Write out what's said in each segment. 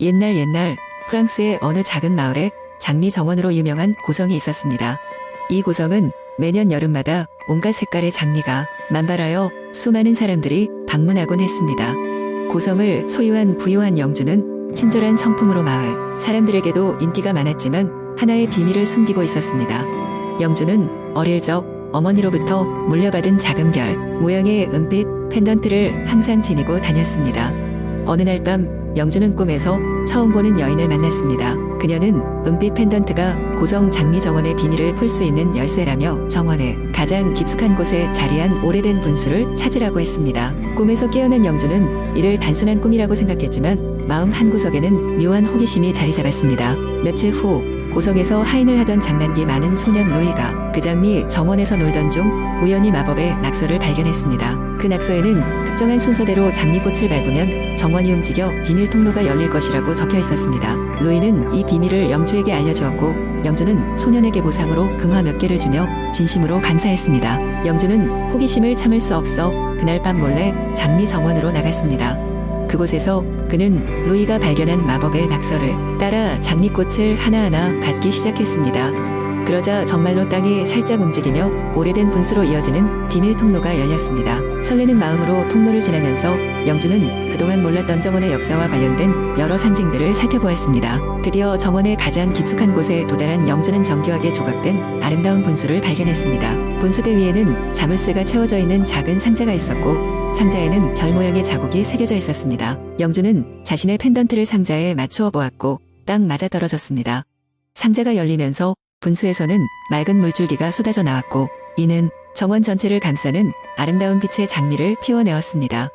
옛날 옛날 프랑스의 어느 작은 마을에 장미 정원으로 유명한 고성이 있었습니다. 이 고성은 매년 여름마다 온갖 색깔의 장미가 만발하여 수많은 사람들이 방문하곤 했습니다. 고성을 소유한 부유한 영주는 친절한 성품으로 마을 사람들에게도 인기가 많았지만 하나의 비밀을 숨기고 있었습니다. 영주는 어릴 적 어머니로부터 물려받은 작은 별 모양의 은빛 펜던트를 항상 지니고 다녔습니다. 어느 날 밤 영주는 꿈에서 처음 보는 여인을 만났습니다. 그녀는 은빛 펜던트가 고성 장미 정원의 비밀을 풀 수 있는 열쇠라며 정원의 가장 깊숙한 곳에 자리한 오래된 분수를 찾으라고 했습니다. 꿈에서 깨어난 영주는 이를 단순한 꿈이라고 생각했지만 마음 한구석에는 묘한 호기심이 자리 잡았습니다. 며칠 후 고성에서 하인을 하던 장난기 많은 소년 로이가 그 장미 정원에서 놀던 중 우연히 마법의 낙서를 발견했습니다. 그 낙서에는 특정한 순서대로 장미꽃을 밟으면 정원이 움직여 비밀 통로가 열릴 것이라고 적혀 있었습니다. 로이는 이 비밀을 영주에게 알려주었고 영주는 소년에게 보상으로 금화 몇 개를 주며 진심으로 감사했습니다. 영주는 호기심을 참을 수 없어 그날 밤 몰래 장미 정원으로 나갔습니다. 그곳에서 그는 루이가 발견한 마법의 낙서를 따라 장미꽃을 하나하나 받기 시작했습니다. 그러자 정말로 땅이 살짝 움직이며 오래된 분수로 이어지는 비밀 통로가 열렸습니다. 설레는 마음으로 통로를 지나면서 영주는 그동안 몰랐던 정원의 역사와 관련된 여러 상징들을 살펴보았습니다. 드디어 정원의 가장 깊숙한 곳에 도달한 영주는 정교하게 조각된 아름다운 분수를 발견했습니다. 분수대 위에는 자물쇠가 채워져 있는 작은 상자가 있었고 상자에는 별 모양의 자국이 새겨져 있었습니다. 영주는 자신의 펜던트를 상자에 맞추어 보았고 딱 맞아 떨어졌습니다. 상자가 열리면서 분수에서는 맑은 물줄기가 쏟아져 나왔고 이는 정원 전체를 감싸는 아름다운 빛의 장미를 피워내었습니다.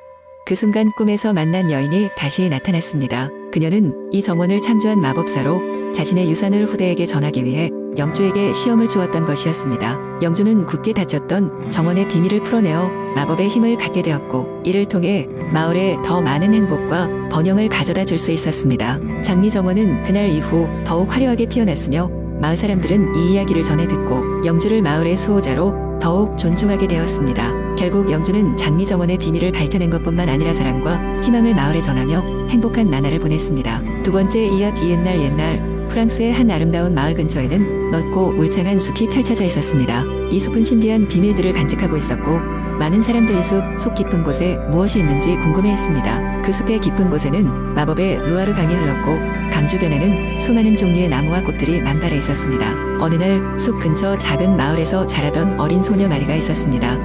그 순간 꿈에서 만난 여인이 다시 나타났습니다. 그녀는 이 정원을 창조한 마법사로 자신의 유산을 후대에게 전하기 위해 영주에게 시험을 주었던 것이었습니다. 영주는 굳게 닫혔던 정원의 비밀을 풀어내어 마법의 힘을 갖게 되었고 이를 통해 마을에 더 많은 행복과 번영을 가져다 줄 수 있었습니다. 장미 정원은 그날 이후 더욱 화려하게 피어났으며 마을 사람들은 이 이야기를 전해 듣고 영주를 마을의 수호자로 더욱 존중하게 되었습니다. 결국 영주는 장미 정원의 비밀을 밝혀낸 것뿐만 아니라 사랑과 희망을 마을에 전하며 행복한 나날을 보냈습니다. 두 번째 이야기 옛날 옛날 프랑스의 한 아름다운 마을 근처에는 넓고 울창한 숲이 펼쳐져 있었습니다. 이 숲은 신비한 비밀들을 간직하고 있었고 많은 사람들이 숲 속 깊은 곳에 무엇이 있는지 궁금해했습니다. 그 숲의 깊은 곳에는 마법의 루아르 강이 흘렀고 강 주변에는 수많은 종류의 나무와 꽃들이 만발해 있었습니다. 어느 날 숲 근처 작은 마을에서 자라던 어린 소녀 마리가 있었습니다.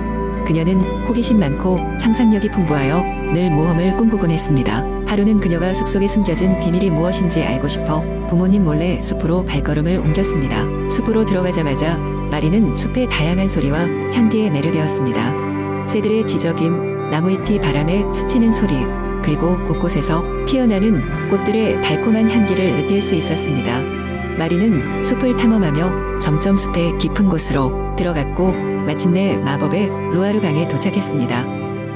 그녀는 호기심 많고 상상력이 풍부하여 늘 모험을 꿈꾸곤 했습니다. 하루는 그녀가 숲속에 숨겨진 비밀이 무엇인지 알고 싶어 부모님 몰래 숲으로 발걸음을 옮겼습니다. 숲으로 들어가자마자 마리는 숲의 다양한 소리와 향기에 매료되었습니다. 새들의 지저김, 나무잎이 바람에 스치는 소리, 그리고 곳곳에서 피어나는 꽃들의 달콤한 향기를 느낄 수 있었습니다. 마리는 숲을 탐험하며 점점 숲의 깊은 곳으로 들어갔고 마침내 마법의 루아르 강에 도착했습니다.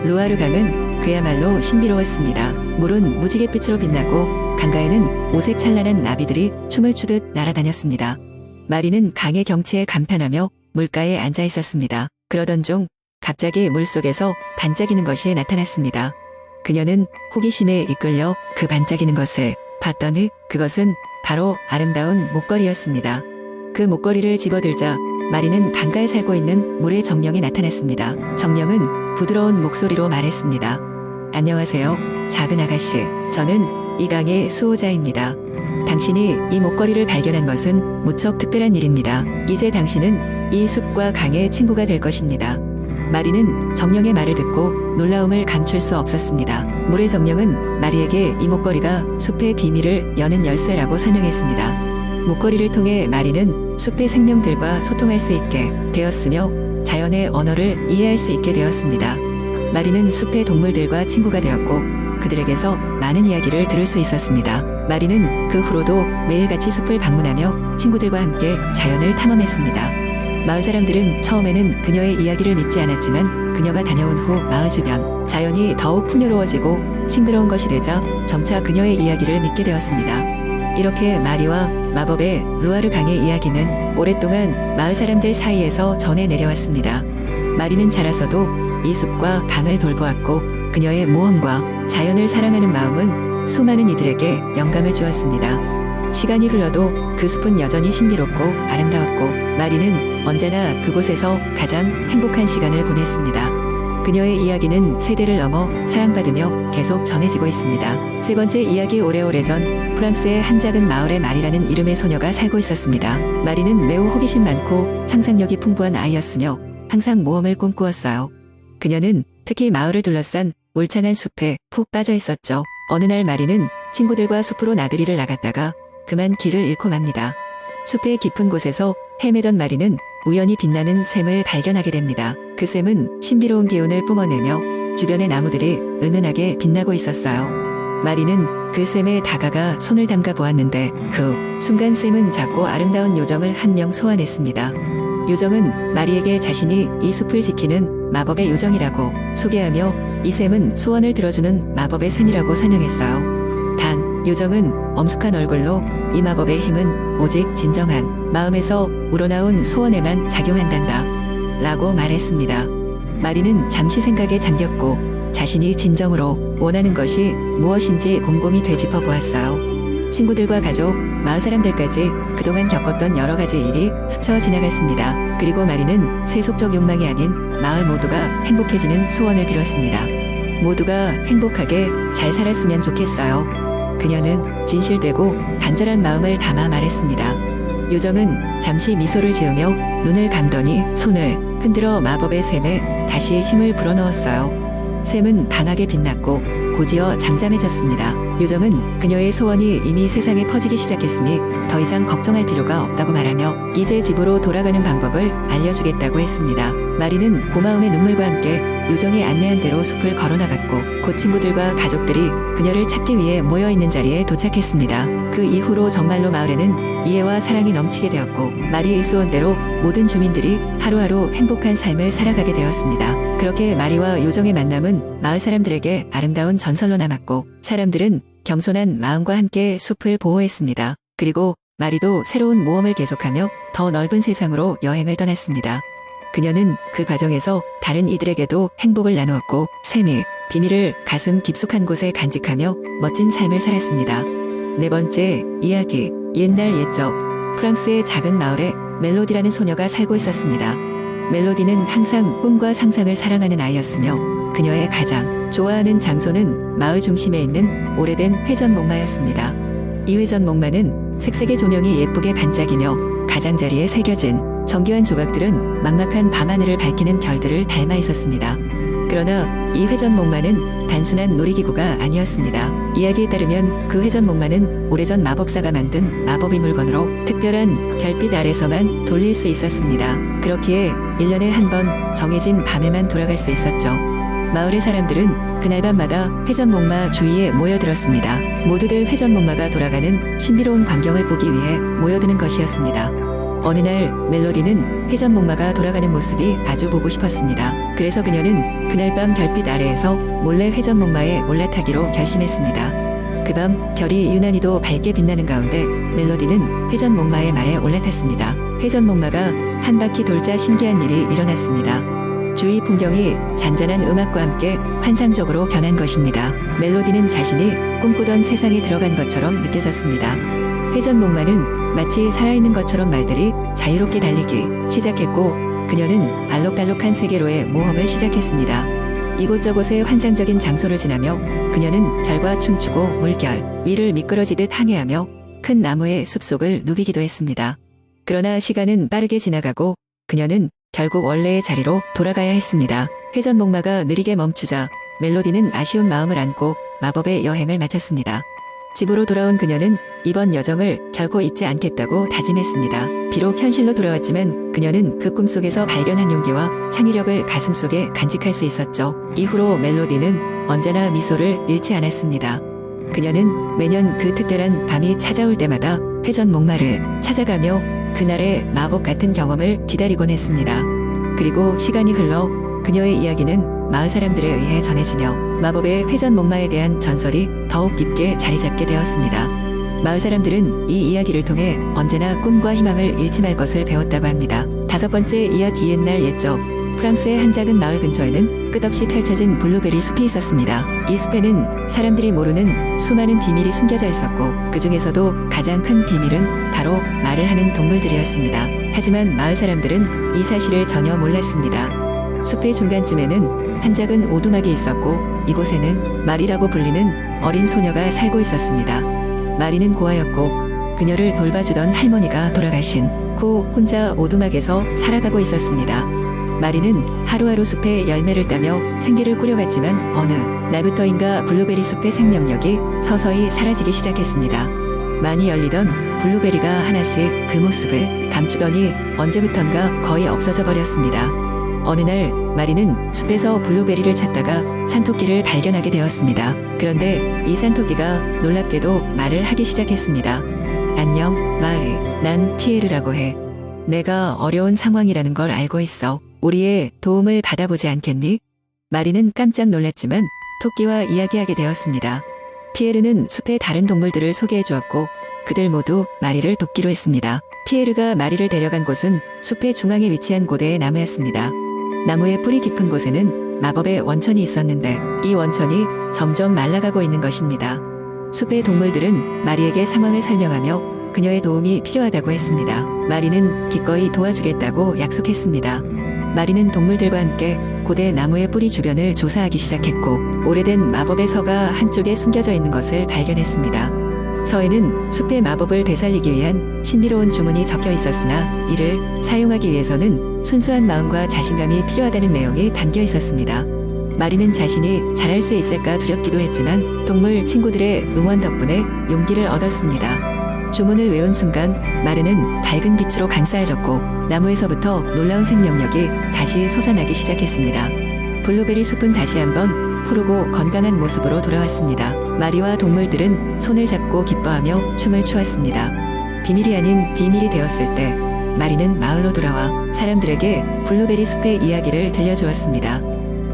루아르 강은 그야말로 신비로웠습니다. 물은 무지갯빛으로 빛나고 강가에는 오색 찬란한 나비들이 춤을 추듯 날아다녔습니다. 마리는 강의 경치에 감탄하며 물가에 앉아 있었습니다. 그러던 중 갑자기 물속에서 반짝이는 것이 나타났습니다. 그녀는 호기심에 이끌려 그 반짝이는 것을 봤더니 그것은 바로 아름다운 목걸이였습니다. 그 목걸이를 집어들자 마리는 강가에 살고 있는 물의 정령이 나타났습니다. 정령은 부드러운 목소리로 말했습니다. 안녕하세요, 작은 아가씨. 저는 이 강의 수호자입니다. 당신이 이 목걸이를 발견한 것은 무척 특별한 일입니다. 이제 당신은 이 숲과 강의 친구가 될 것입니다. 마리는 정령의 말을 듣고 놀라움을 감출 수 없었습니다. 물의 정령은 마리에게 이 목걸이가 숲의 비밀을 여는 열쇠라고 설명했습니다. 목걸이를 통해 마리는 숲의 생명들과 소통할 수 있게 되었으며 자연의 언어를 이해할 수 있게 되었습니다. 마리는 숲의 동물들과 친구가 되었고 그들에게서 많은 이야기를 들을 수 있었습니다. 마리는 그 후로도 매일같이 숲을 방문하며 친구들과 함께 자연을 탐험했습니다. 마을 사람들은 처음에는 그녀의 이야기를 믿지 않았지만 그녀가 다녀온 후 마을 주변 자연이 더욱 풍요로워지고 싱그러운 것이 되자 점차 그녀의 이야기를 믿게 되었습니다. 이렇게 마리와 마법의 루아르 강의 이야기는 오랫동안 마을 사람들 사이에서 전해 내려왔습니다. 마리는 자라서도 이 숲과 강을 돌보았고 그녀의 모험과 자연을 사랑하는 마음은 수많은 이들에게 영감을 주었습니다. 시간이 흘러도 그 숲은 여전히 신비롭고 아름다웠고 마리는 언제나 그곳에서 가장 행복한 시간을 보냈습니다. 그녀의 이야기는 세대를 넘어 사랑받으며 계속 전해지고 있습니다. 세 번째 이야기 오래오래전 프랑스의 한 작은 마을에 마리라는 이름의 소녀가 살고 있었습니다. 마리는 매우 호기심 많고 상상력이 풍부한 아이였으며 항상 모험을 꿈꾸었어요. 그녀는 특히 마을을 둘러싼 울창한 숲에 푹 빠져 있었죠. 어느 날 마리는 친구들과 숲으로 나들이를 나갔다가 그만 길을 잃고 맙니다. 숲의 깊은 곳에서 헤매던 마리는 우연히 빛나는 샘을 발견하게 됩니다. 그 샘은 신비로운 기운을 뿜어내며 주변의 나무들이 은은하게 빛나고 있었어요. 마리는 그 샘에 다가가 손을 담가 보았는데 그 순간 샘은 작고 아름다운 요정을 한 명 소환했습니다. 요정은 마리에게 자신이 이 숲을 지키는 마법의 요정이라고 소개하며 이 샘은 소원을 들어주는 마법의 샘이라고 설명했어요. 단, 요정은 엄숙한 얼굴로 이 마법의 힘은 오직 진정한 마음에서 우러나온 소원에만 작용한단다. 라고 말했습니다. 마리는 잠시 생각에 잠겼고 자신이 진정으로 원하는 것이 무엇인지 곰곰이 되짚어 보았어요. 친구들과 가족, 마을 사람들까지 그동안 겪었던 여러 가지 일이 스쳐 지나갔습니다. 그리고 마리는 세속적 욕망이 아닌 마을 모두가 행복해지는 소원을 빌었습니다. 모두가 행복하게 잘 살았으면 좋겠어요. 그녀는 진실되고 간절한 마음을 담아 말했습니다. 요정은 잠시 미소를 지으며 눈을 감더니 손을 흔들어 마법의 샘에 다시 힘을 불어넣었어요. 샘은 강하게 빛났고 고지어 잠잠해졌습니다. 요정은 그녀의 소원이 이미 세상에 퍼지기 시작했으니 더 이상 걱정할 필요가 없다고 말하며 이제 집으로 돌아가는 방법을 알려주겠다고 했습니다. 마리는 고마움의 눈물과 함께 요정이 안내한 대로 숲을 걸어나갔고 곧 친구들과 가족들이 그녀를 찾기 위해 모여있는 자리에 도착했습니다. 그 이후로 정말로 마을에는 이해와 사랑이 넘치게 되었고 마리의 소원대로 모든 주민들이 하루하루 행복한 삶을 살아가게 되었습니다. 그렇게 마리와 요정의 만남은 마을 사람들에게 아름다운 전설로 남았고 사람들은 겸손한 마음과 함께 숲을 보호했습니다. 그리고 마리도 새로운 모험을 계속하며 더 넓은 세상으로 여행을 떠났습니다. 그녀는 그 과정에서 다른 이들에게도 행복을 나누었고 샘이 비밀을 가슴 깊숙한 곳에 간직하며 멋진 삶을 살았습니다. 네 번째 이야기 옛날 옛적 프랑스의 작은 마을에 멜로디라는 소녀가 살고 있었습니다. 멜로디는 항상 꿈과 상상을 사랑하는 아이였으며 그녀의 가장 좋아하는 장소는 마을 중심에 있는 오래된 회전 목마였습니다. 이 회전 목마는 색색의 조명이 예쁘게 반짝이며 가장자리에 새겨진 정교한 조각들은 막막한 밤하늘을 밝히는 별들을 닮아 있었습니다. 그러나 이 회전 목마는 단순한 놀이기구가 아니었습니다. 이야기에 따르면 그 회전 목마는 오래전 마법사가 만든 마법의 물건으로 특별한 별빛 아래서만 돌릴 수 있었습니다. 그렇기에 1년에 한 번 정해진 밤에만 돌아갈 수 있었죠. 마을의 사람들은 그날 밤마다 회전 목마 주위에 모여들었습니다. 모두들 회전 목마가 돌아가는 신비로운 광경을 보기 위해 모여드는 것이었습니다. 어느 날 멜로디는 회전 목마가 돌아가는 모습이 아주 보고 싶었습니다. 그래서 그녀는 그날 밤 별빛 아래에서 몰래 회전 목마에 올라타기로 결심했습니다. 그 밤 별이 유난히도 밝게 빛나는 가운데 멜로디는 회전 목마의 말에 올라탔습니다. 회전 목마가 한 바퀴 돌자 신기한 일이 일어났습니다. 주위 풍경이 잔잔한 음악과 함께 환상적으로 변한 것입니다. 멜로디는 자신이 꿈꾸던 세상에 들어간 것처럼 느껴졌습니다. 회전 목마는 마치 살아있는 것처럼 말들이 자유롭게 달리기 시작했고 그녀는 알록달록한 세계로의 모험을 시작했습니다. 이곳저곳의 환상적인 장소를 지나며 그녀는 별과 춤추고 물결 위를 미끄러지듯 항해하며 큰 나무의 숲속을 누비기도 했습니다. 그러나 시간은 빠르게 지나가고 그녀는 결국 원래의 자리로 돌아가야 했습니다. 회전 목마가 느리게 멈추자 멜로디는 아쉬운 마음을 안고 마법의 여행을 마쳤습니다. 집으로 돌아온 그녀는 이번 여정을 결코 잊지 않겠다고 다짐했습니다. 비록 현실로 돌아왔지만 그녀는 그 꿈속에서 발견한 용기와 창의력을 가슴속에 간직할 수 있었죠. 이후로 멜로디는 언제나 미소를 잃지 않았습니다. 그녀는 매년 그 특별한 밤이 찾아올 때마다 회전 목마를 찾아가며 그날의 마법 같은 경험을 기다리곤 했습니다. 그리고 시간이 흘러 그녀의 이야기는 마을 사람들에 의해 전해지며 마법의 회전 목마에 대한 전설이 더욱 깊게 자리 잡게 되었습니다. 마을 사람들은 이 이야기를 통해 언제나 꿈과 희망을 잃지 말 것을 배웠다고 합니다. 다섯 번째 이야기 옛날 옛적 프랑스의 한 작은 마을 근처에는 끝없이 펼쳐진 블루베리 숲이 있었습니다. 이 숲에는 사람들이 모르는 수많은 비밀이 숨겨져 있었고 그 중에서도 가장 큰 비밀은 바로 말을 하는 동물들이었습니다. 하지만 마을 사람들은 이 사실을 전혀 몰랐습니다. 숲의 중간쯤에는 한 작은 오두막이 있었고 이곳에는 말이라고 불리는 어린 소녀가 살고 있었습니다. 마리는 고아였고 그녀를 돌봐주던 할머니가 돌아가신 후 혼자 오두막에서 살아가고 있었습니다. 마리는 하루하루 숲에 열매를 따며 생계를 꾸려갔지만 어느 날부터인가 블루베리 숲의 생명력이 서서히 사라지기 시작했습니다. 많이 열리던 블루베리가 하나씩 그 모습을 감추더니 언제부턴가 거의 없어져 버렸습니다. 어느 날 마리는 숲에서 블루베리를 찾다가 산토끼를 발견하게 되었습니다. 그런데 이 산토끼가 놀랍게도 말을 하기 시작했습니다. 안녕, 마리. 난 피에르라고 해. 내가 어려운 상황이라는 걸 알고 있어. 우리의 도움을 받아보지 않겠니? 마리는 깜짝 놀랐지만 토끼와 이야기하게 되었습니다. 피에르는 숲의 다른 동물들을 소개해 주었고 그들 모두 마리를 돕기로 했습니다. 피에르가 마리를 데려간 곳은 숲의 중앙에 위치한 고대의 나무였습니다. 나무의 뿌리 깊은 곳에는 마법의 원천이 있었는데 이 원천이 점점 말라가고 있는 것입니다. 숲의 동물들은 마리에게 상황을 설명하며 그녀의 도움이 필요하다고 했습니다. 마리는 기꺼이 도와주겠다고 약속했습니다. 마리는 동물들과 함께 고대 나무의 뿌리 주변을 조사하기 시작했고 오래된 마법의 서가 한쪽에 숨겨져 있는 것을 발견했습니다. 서에는 숲의 마법을 되살리기 위한 신비로운 주문이 적혀 있었으나 이를 사용하기 위해서는 순수한 마음과 자신감이 필요하다는 내용이 담겨 있었습니다. 마리는 자신이 잘할 수 있을까 두렵기도 했지만 동물 친구들의 응원 덕분에 용기를 얻었습니다. 주문을 외운 순간 마르는 밝은 빛으로 감싸여졌고 나무에서부터 놀라운 생명력이 다시 솟아나기 시작했습니다. 블루베리 숲은 다시 한번 푸르고 건강한 모습으로 돌아왔습니다. 마리와 동물들은 손을 잡고 기뻐하며 춤을 추었습니다. 비밀이 아닌 비밀이 되었을 때 마리는 마을로 돌아와 사람들에게 블루베리 숲의 이야기를 들려주었습니다.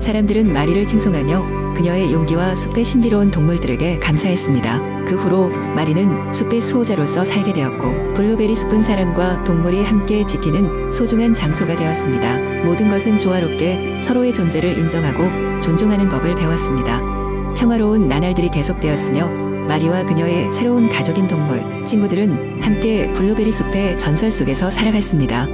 사람들은 마리를 칭송하며 그녀의 용기와 숲의 신비로운 동물들에게 감사했습니다. 그 후로 마리는 숲의 수호자로서 살게 되었고 블루베리 숲은 사람과 동물이 함께 지키는 소중한 장소가 되었습니다. 모든 것은 조화롭게 서로의 존재를 인정하고 존중하는 법을 배웠습니다. 평화로운 나날들이 계속되었으며 마리와 그녀의 새로운 가족인 동물, 친구들은 함께 블루베리 숲의 전설 속에서 살아갔습니다.